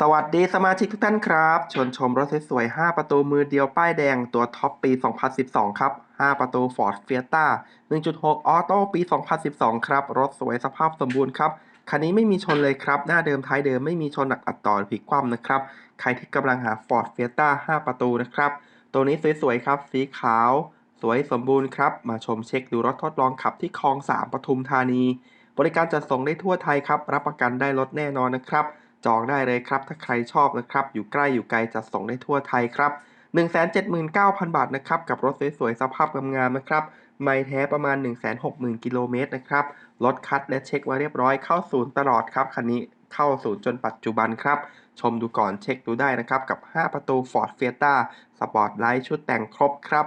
สวัสดีสมาชิกทุกท่านครับชวนชมรถสวยๆ 5 ประตูมือเดียวป้ายแดงตัวท็อปปี 2012 ครับ 5 ประตู Ford Fiesta 1.6ออโต้ปี 2012 ครับ รถสวยสภาพสมบูรณ์ครับ คันนี้ไม่มีชนเลยครับ หน้าเดิมท้ายเดิมไม่มีชนหนักอัดต่อหรือพลิกคว่ำนะครับ ใครที่กำลังหา Ford Fiesta 5 ประตูนะครับ ตัวนี้สวยๆ ครับ สีขาว สวยสมบูรณ์ครับ มาชมเช็คดูรถทดลองขับที่คลอง 3 ปทุมธานี บริการจัดส่งได้ทั่วไทยครับ รับประกันได้รถแน่นอนนะครับ จองได้เลยครับ ถ้าใครชอบนะครับ อยู่ใกล้อยู่ไกลจัดส่งได้ทั่วไทยครับ 179,000 บาทนะครับ กับรถสวยๆสภาพงามๆนะครับ ไม่แท้ประมาณ 160,000 กิโลเมตรนะครับ รถคัดและเช็คมาเรียบร้อยเข้าศูนย์ตลอดครับคันนี้เข้าศูนย์จนปัจจุบันครับ ชมดูก่อนเช็คดูได้นะครับ กับ 5 ประตู Ford Fiesta สปอร์ตไลท์ชุดแต่งครบครับ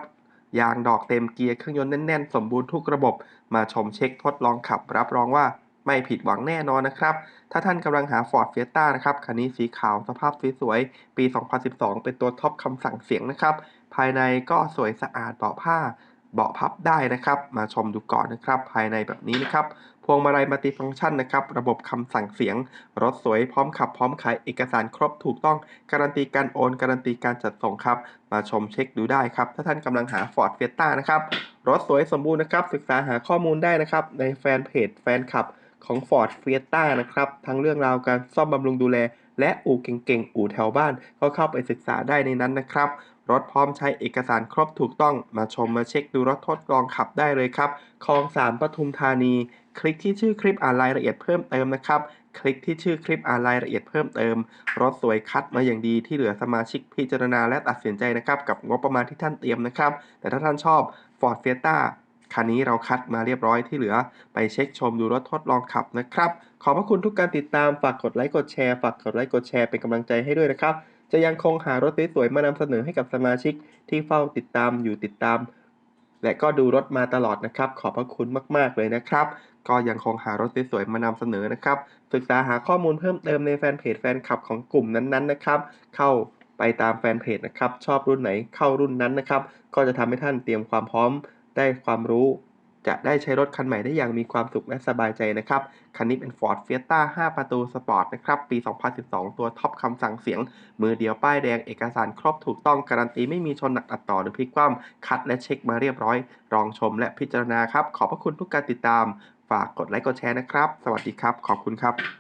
ยางดอกเต็มเกียร์เครื่องยนต์แน่นๆ สมบูรณ์ทุกระบบ มาชมเช็คทดลองขับ รับรองว่า ไม่ผิดหวังแน่นอนนะครับ ถ้าท่านกำลังหา Ford Fiesta นะครับ คันนี้สีขาวสภาพสวยๆ ปี 2012 เป็นตัวท็อปคำสั่งเสียงนะครับ ภายในก็สวยสะอาดเบาะผ้าเบาะพับได้นะครับ มาชมดูก่อนนะครับ ภายในแบบนี้นะครับ พวงมาลัยมัลติฟังก์ชันนะครับ ระบบคำสั่งเสียง รถสวยพร้อมขับพร้อมขายเอกสารครบถูกต้อง การันตีการโอน การันตีการจัดส่งครับ มาชมเช็คดูได้ครับ ถ้าท่านกำลังหา Ford Fiesta นะครับ รถสวยสมบูรณ์นะครับ ศึกษาหาข้อมูลได้นะครับ ในแฟนเพจแฟนคลับ ของ Ford Fiesta นะครับ ทั้งเรื่องราวการซ่อมบำรุงดูแล และอู่เก่งๆ อู่แถวบ้าน ก็เข้าไปศึกษาได้ในนั้นนะครับ รถพร้อมใช้เอกสารครบถูกต้อง มาชมมาเช็คดูรถทดลองขับได้เลยครับคลอง3ปทุมธานี คลิกที่ชื่อคลิปอ่านรายละเอียดเพิ่มเติมนะครับ คลิกที่ชื่อคลิปอ่านรายละเอียดเพิ่มเติม รถสวยคัดมาอย่างดีที่เหลือสมาชิกพิจารณาและตัดสินใจนะครับ กับงบประมาณที่ท่านเตรียมนะครับ แต่ถ้าท่านชอบ Ford Fiesta คันนี้เราคัดมาเรียบร้อยที่เหลือไปเช็คชมดูรถทดลองขับนะครับ ขอบพระคุณทุกการติดตามฝากกดไลค์กดแชร์ฝากกดไลค์กดแชร์เป็นกำลังใจให้ด้วยนะครับ จะยังคงหารถสวยๆมานำเสนอให้กับสมาชิกที่เฝ้าติดตามอยู่ติดตาม และก็ดูรถมาตลอดนะครับ ขอบพระคุณมากๆเลยนะครับ ก็ยังคงหารถสวยๆมานำเสนอนะครับ ศึกษาหาข้อมูลเพิ่มเติมในแฟนเพจแฟนคลับของกลุ่มนั้นๆนะครับ เข้าไปตามแฟนเพจนะครับ ชอบรุ่นไหนเข้ารุ่นนั้นนะครับ ก็จะทำให้ท่านเตรียมความพร้อม ได้ความรู้ จะได้ใช้รถคันใหม่ได้อย่างมีความสุขและสบายใจนะครับ คันนี้เป็น Ford Fiesta 5 ประตูสปอร์ตนะครับ ปี 2012 ตัวท็อปคำสั่งเสียง มือเดียวป้ายแดงเอกสารครบถูกต้องการันตีไม่มีชนหนักอัดต่อหรือพลิกคว่ำคัดและเช็คมาเรียบร้อยลองชมและพิจารณาครับ ขอบพระคุณทุกการติดตาม ฝากกดไลค์กดแชร์นะครับ สวัสดีครับ ขอบคุณครับ